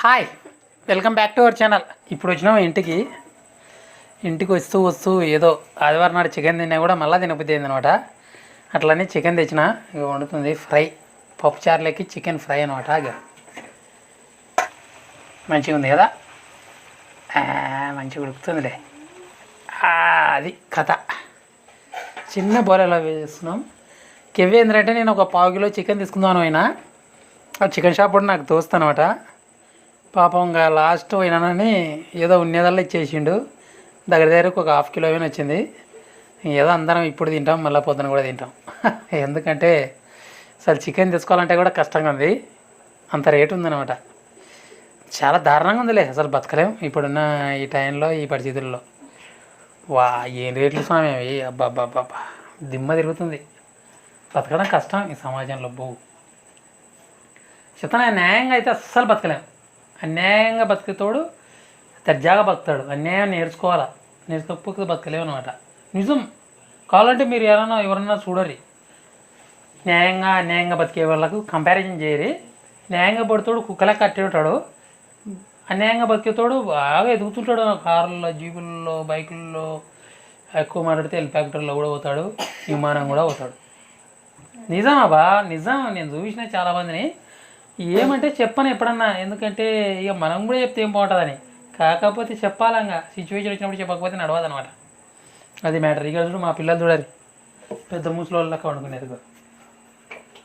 Hi welcome back to our channel. ఇప్పుడు వచ్చినాం ఇంటికి. ఇంటికి వస్తూ వస్తూ ఏదో ఆదివారం నాడు చికెన్ తిన్నా కూడా మళ్ళీ తినబుద్ధి అనమాట అట్లనే చికెన్ తెచ్చిన ఇక వండుతుంది ఫ్రై. పప్పు చారులకి చికెన్ ఫ్రై అనమాట ఇక మంచిగా ఉంది కదా? మంచిగా ఉడుకుతుందిలే. అది కథ. చిన్న బౌలలో వేస్తున్నాం. కెవ్వి నేను ఒక పావు కిలో చికెన్ తీసుకుందాను అయినా ఆ చికెన్ షాప్ కూడా నాకు దోస్త్ అనమాట పాపం ఇంకా లాస్ట్ పోయినానని ఏదో ఉన్నదల్లా ఇచ్చేసిండు. దగ్గర దగ్గరకు ఒక హాఫ్ కిలో అయినా వచ్చింది. ఏదో అందరం ఇప్పుడు తింటాం మళ్ళీ పొద్దున కూడా తింటాం. ఎందుకంటే అసలు చికెన్ తెచ్చుకోవాలంటే కూడా కష్టంగా ఉంది. అంత రేటు ఉందన్నమాట. చాలా దారుణంగా ఉందిలే అసలు బతకలేం ఇప్పుడున్న ఈ టైంలో ఈ పరిస్థితుల్లో. వా ఏం రేట్లు స్వామి అవి? అబ్బా దిమ్మ తిరుగుతుంది. బతకడం కష్టం ఈ సమాజంలో బో. చెప్తాను న్యాయంగా అయితే అస్సలు బతకలేం. అన్యాయంగా బతికేతోడు దర్జాగా బతుకుతాడు. అన్యాయం నేర్చుకోవాలా? నేర్చుకోకపోతే బతకలేము అనమాట నిజం. కావాలంటే మీరు ఎవరైనా ఎవరన్నా చూడరు. న్యాయంగా అన్యాయంగా బతికే వాళ్ళకు కంపారిజన్ చేయరి. న్యాయంగా పడుతాడు కుక్కలా కట్టేటాడు. ఉంటాడు అన్యాయంగా బతికేతాడు బాగా ఎదుగుతుంటాడు. కార్లలో జీపుల్లో బైకుల్లో ఎక్కువ మాట్లాడితే హెలికాప్టర్లో కూడా పోతాడు. విమానం కూడా పోతాడు. నిజం అబ్బా నిజం. నేను చూసిన చాలామందిని ఏమంటే చెప్పను ఎప్పుడన్నా. ఎందుకంటే ఇక మనం కూడా చెప్తే ఏం బాగుంటుందని. కాకపోతే చెప్పాలంగా. సిచ్యువేషన్ వచ్చినప్పుడు చెప్పకపోతే నడవదు అనమాట అది మ్యాటర్ ఇక చూడు మా పిల్లలు చూడాలి పెద్ద ముసలోళ్ళ వండుకునేది.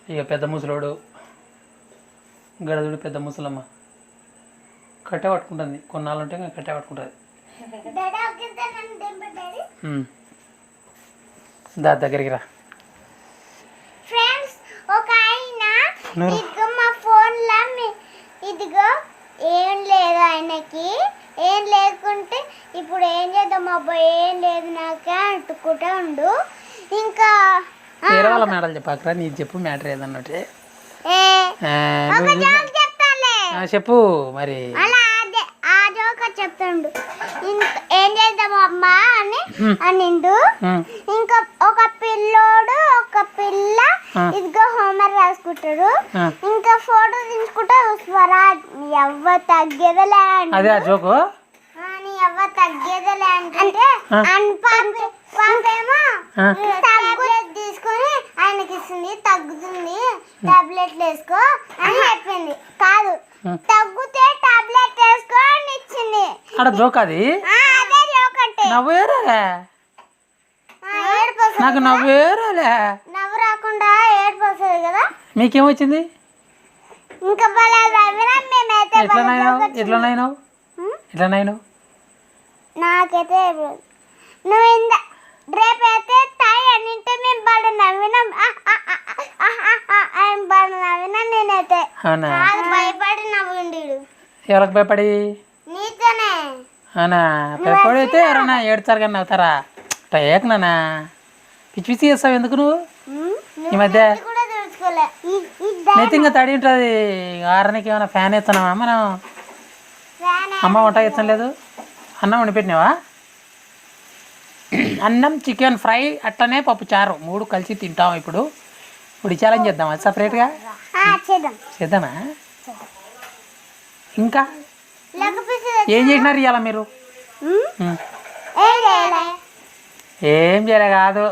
ఇక పెద్ద ముసలోడు. గడదుడు పెద్ద ముసలమ్మ. కట్టె పట్టుకుంటుంది. కొన్నాళ్ళు ఉంటే ఇంకా కట్టె పట్టుకుంటుంది. దా దగ్గరికి రా. ఫ్రెండ్స్ ఒక ఆయన నూరు. ఇదిగో మా ఫోన్లో మీ- ఇదిగో ఏం లేదు ఆయనకి. ఏం లేకుంటే ఇప్పుడు ఏం చేద్దాం అబ్బాయి ఏం లేదు నాకే అంటుకుంటా ఉండు. ఇంకా వేరే వాళ్ళ చెప్పాకరా నీకు చెప్పు మ్యాటర్ ఏదన్నట్టే ఏ, ఒక చెప్తాలే చెప్పు. మరి. అలా అదే ఆ జోక చెప్తాడు ఇంక ఏం చేద్దాం అమ్మా అని అనిండు. ఉమ్, ఇంకా ఒక పిల్లోడు ఒక పిల్ల. ఇదిగో హోంవర్క్ రాసుకుంటారు. ఇంకా ఫోటో తీసుకుంటే స్వరా ఎవ్వ తగ్గేదలే. అదే ఆ జోకు ఎవ్వ తగ్గేదలే అంటే. పాపేమో. టాబ్లెట్ తీసుకొని ఆయనకి ఇస్తుంది తగ్గుతుంది. టాబ్లెట్లు వేసుకో అని చెప్పింది. కాదు. తగ్గుతే టాబ్లెట్ వేసుకో అని ఇచ్చింది. ఆడ జోక్ అది? అదే జోక్ అంటే. నాకు నవ్వు వస్తుంది కదా? మీకేమొచ్చింది? ఇంకా ఎట్లా నైనావు నైనావు నాకైతే తాయి అన్నింటే మేము బాగా నవ్వినాం. ఆయన బాగా నవ్వినా నేనైతే. భయపడి నవ్వుండు ఎవరికి భయపడి? నీతోనే. అవునా? భయపడి అయితే ఎవరన్నా ఏడుతారు కానీ నవ్వుతారా? ఏకనా పిచ్చి పిచ్చి చేస్తావు ఎందుకు నువ్వు? ఈ మధ్య నెత్తింగా తడి ఉంటుంది. ఆరనికి ఏమైనా ఫ్యాన్ వేస్తున్నావా మనం అమ్మ వంట వేస్తాం లేదు. అన్నం వండి పెట్టినావా అన్నం చికెన్ ఫ్రై అట్లనే పప్పు చారు. మూడు కలిసి తింటాం ఇప్పుడు. ఇప్పుడు ఛాలెంజ్ చేద్దామా? సపరేట్గా? చేద్దామా? ఇంకా? ఏం చేసినారు ఇవాళ మీరు. ఏం చేయలే కాదు.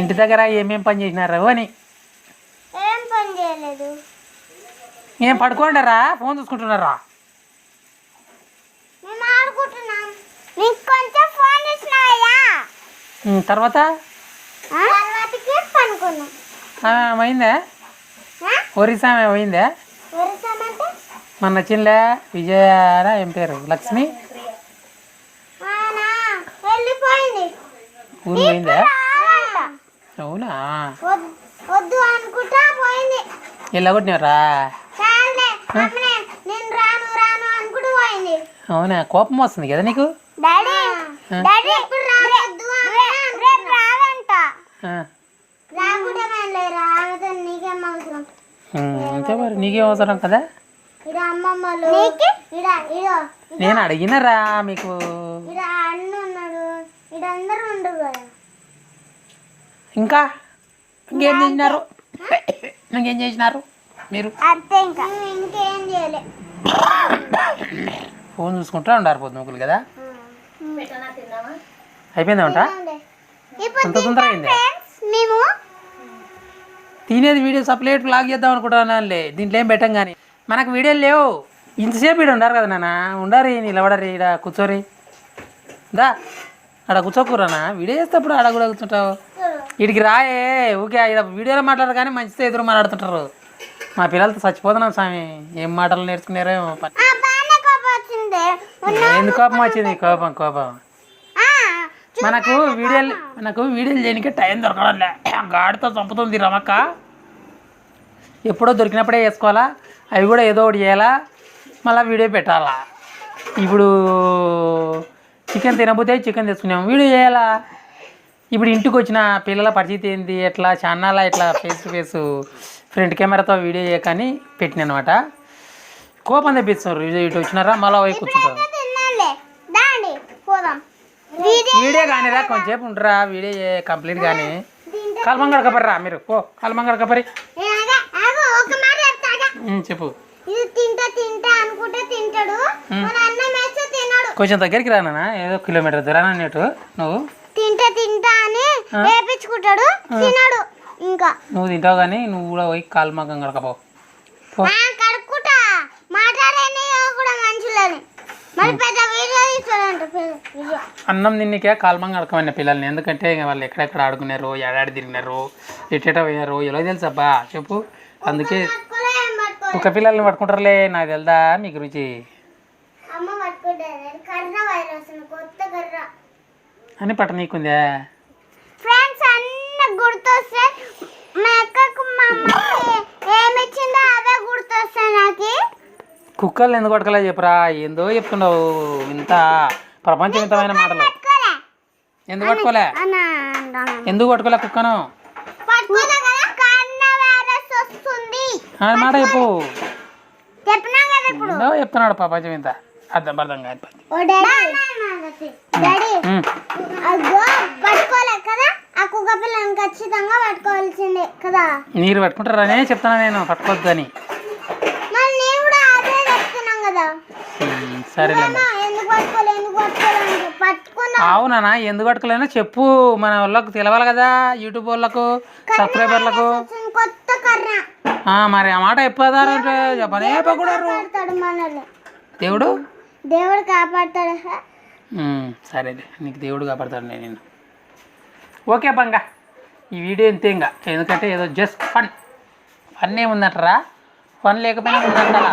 ఇంటి దగ్గర ఏమేం పని చేసినారు అని. ఏం పని చేయలేదు. ఏం పడుకోండారా ఫోన్ చూసుకుంటున్నారా? తర్వాత? పోయిందే? ఒరిస్సా ఆమె పోయిందే? వరుసామంటే మొన్న వచ్చిందిలే విజయ ఏం పేరు? లక్ష్మి? ఊరు పోయిందే. అవునా? వద్- వద్దు అనుకుంటా పోయింది. నేను రాను రాను అనుకుంటూ పోయింది. అవునా? కోపం వస్తుంది కదా నీకు? డాడీ డాడీ ఇప్పుడు రావద్దు రేపు రాదంట. ఆ, రాకుండా వెళ్ళే రావద్దు నీకేం అవసరం? ఉం, అంతే మరి నీకేం అవసరం కదా? ఇడ అమ్మమ్మలు నీకు? ఇడ ఇడ నేను అడిగినరా మీకు? ఇడ అన్న ఉన్నాడు. ఇడ అందరూ ఉండరు కదా. ఇంకా ఇంకేం చేసినారు? ఇంకేం చేసినారు మీరు? అంతే ఇంకా. ఇంకేం చేయలే. ఫోన్ చూసుకుంటా ఉండారు పొద్దు ముగ్గులు కదా? అయిపోయిందా అంత తొందరగా అయిందా? మేము. తినేది వీడియోస్ అప్లోడ్ బ్లాగ్ చేద్దాం అనుకుంటున్నానులే. దీంట్లో ఏం పెట్టం కానీ మనకు వీడియోలు లేవు. ఇంతసేపు ఈడ ఉండారు కదా నాన్న. ఉండారి నిలబడరి ఈడ కూర్చోరి. దా. ఆడ కూర్చోకూరనా వీడియో చేసేటప్పుడు ఆడ కూడా కూర్చుంటావు వీడికి రాయే ఊకే ఈడ వీడియోలో మాట్లాడరు కానీ మంచితో ఎదురు మాట్లాడుతుంటారు. మా పిల్లలతో చచ్చిపోతున్నాం స్వామి. ఏం మాటలు నేర్చుకున్నారో కోపం వచ్చింది. ఎందుకు కోపం కోపం మనకు వీడియోలు మనకు వీడియోలు చేయడానికి టైం దొరకడం లే. గాడితో చంపుతుంది రమక్క. ఎప్పుడో దొరికినప్పుడే వేసుకోవాలా? అవి కూడా ఏదో ఒకటి చేయాలా? మళ్ళీ వీడియో పెట్టాలా? ఇప్పుడు చికెన్ తినబోతే చికెన్ తెచ్చుకున్నాం. వీడియో చేయాలా? ఇప్పుడు ఇంటికి వచ్చిన పిల్లల పరిస్థితి ఏంది? ఎట్లా ఛానల్ ఇట్లా ఫేస్ టు ఫేస్ ఫ్రంట్ కెమెరాతో వీడియో చేయకని పెట్టిన అనమాట కోపం తెప్పిస్తున్నారు. ఇటు వచ్చినారా? మళ్ళీ పోయి కూర్చుంటారు? వీడియో కానీరా కొంచెంసేపు ఉండరా. వీడియో కంప్లీట్ కానీ కలమంగడ కపర్రా మీరు. పో కలమంగడ కపరి ఏ, ఆగా, ఆగు, ఒక మాట చెప్తాగా ఉమ్, చెప్పు. ఇది తింటా తింటా అనుకుంటే తింటాడు మన అన్నం వేస్తే తినడు కొంచెం దగ్గరికి రానా ఏదో కిలోమీటర్ దూరాన అన్నట్టు. నువ్వు? తింటా తింటా అని వేపించుకుంటాడు తినడు ఇంకా. నువ్వు తింటావు కానీ నువ్వు కూడా పోయి పో. ఆ, కడుక్కుంటా. కూడా మరి పెద్ద వీడియో అన్నం తిన్నికే కాలమంగ అడకమన్న పిల్లల్ని. ఎందుకంటే ఇక వాళ్ళు ఎక్కడెక్కడ ఆడుకున్నారు ఏడాడి తిరిగినారు ఎట్టేట పోయారు ఎలా తెలుసు అబ్బా చెప్పు. అందుకే ఒక పిల్లల్ని పట్టుకుంటారులే నాకు తెలుదా మీ గురించి? అమ్మ పట్టుకుంటారు కర్ర వైరస్ కొత్త కర్ర. అని పట్ట నీకుందా? ఫ్రెండ్స్ అన్న గుర్తొస్తే మా అక్కకు మా అమ్మకి ఏమి ఇచ్చిందో అవే గుర్తొస్తాయి నాకు. కుక్కలు ఎందుకు పట్టుకోలే చెప్పురా? ఏందో చెప్తున్నావు ఇంత ప్రపంచవింతమైన మాటలు. ఎందుకు పట్టుకోలే. ఎందుకు పట్టుకోలే కుక్కను? పట్టుకోలే కదా కన్న వైరస్ వస్తుంది. ఆ మాట చెప్పు. చెప్తున్నాడు ప్రపంచం ఇంత. అర్థం అర్థం పిల్లని ఖచ్చితంగా పట్టుకోవాల్సిందే కదా? మీరు పట్టుకుంటారనే చెప్తున్నా నేను అంటే పట్టుకున్నా అవునా ఎందుకు పట్టుకోలేనో చెప్పు. మన వాళ్ళకు తెలవాలి కదా యూట్యూబ్ వాళ్ళకు సబ్స్క్రైబర్లకు. మరి ఆ మాట కాపాడతాడు మనల్ని. దేవుడు? దేవుడు కాపాడతాడు? సరే సరేలే నీకు దేవుడు కాపాడతాడు నేను నిన్ను. ఓకే బంగ ఈ వీడియో ఇంతే ఇంకా. ఎందుకంటే ఏదో జస్ట్ ఫన్ ఫన్ ఏముందంటారా? ఫన్ లేకపోయినా ఉందంటారా